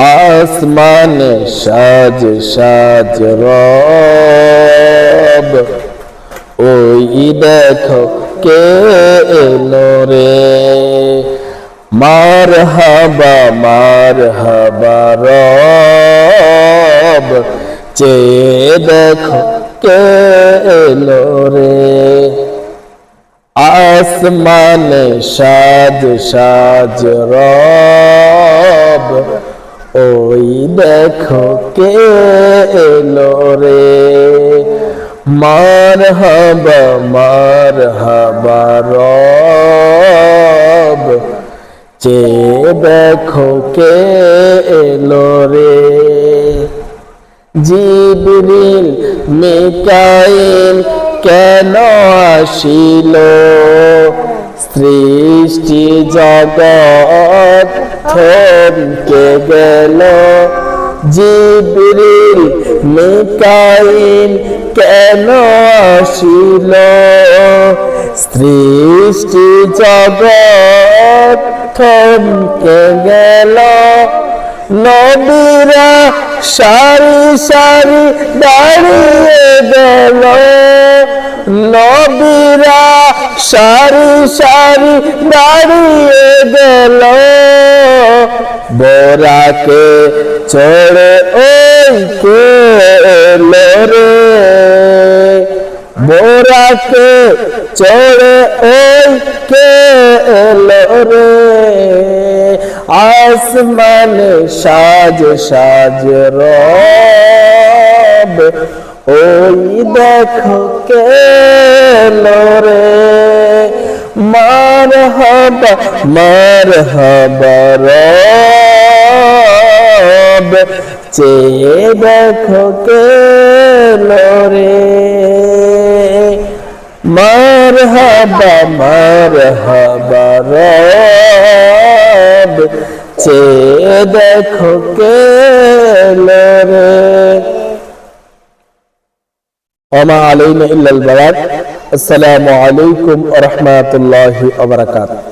আসমানে সাজ সাজ রব। ওই দেখো কে রে। মার হাবা মার হাবা রব। চেয়ে দেখো কে রে। আসমানে সাজ সাজ রব। ওই দেখো কে এলো রে? মার হাবা মার হাবা রব। চে দেখো কে এলো রে? জিবরিল, মিকাইল কেন আসিল? সৃষ্টি জগৎ থমকে গেল। জিবরিল, মিকাইল কেন আসিল? সৃষ্টি জগৎ থমকে গেল। নবীরা সারি সারি দাঁড়িয়ে গেল। নবীরা সারি সারি দাঁড়িয়ে গেল। বোরাকে চড়ে ওই রে। বোরাকে চড়ে ওই রে। আসমানে সাজ সাজ রব। ওই দেখো কে হবা মার হবা রব চেয়ে দেখো কে এলো রে মার হাবা মার হাবা রব চে দেখো কে রে وما علينا إلا البلاغ السلام عليكم ورحمة الله وبركاته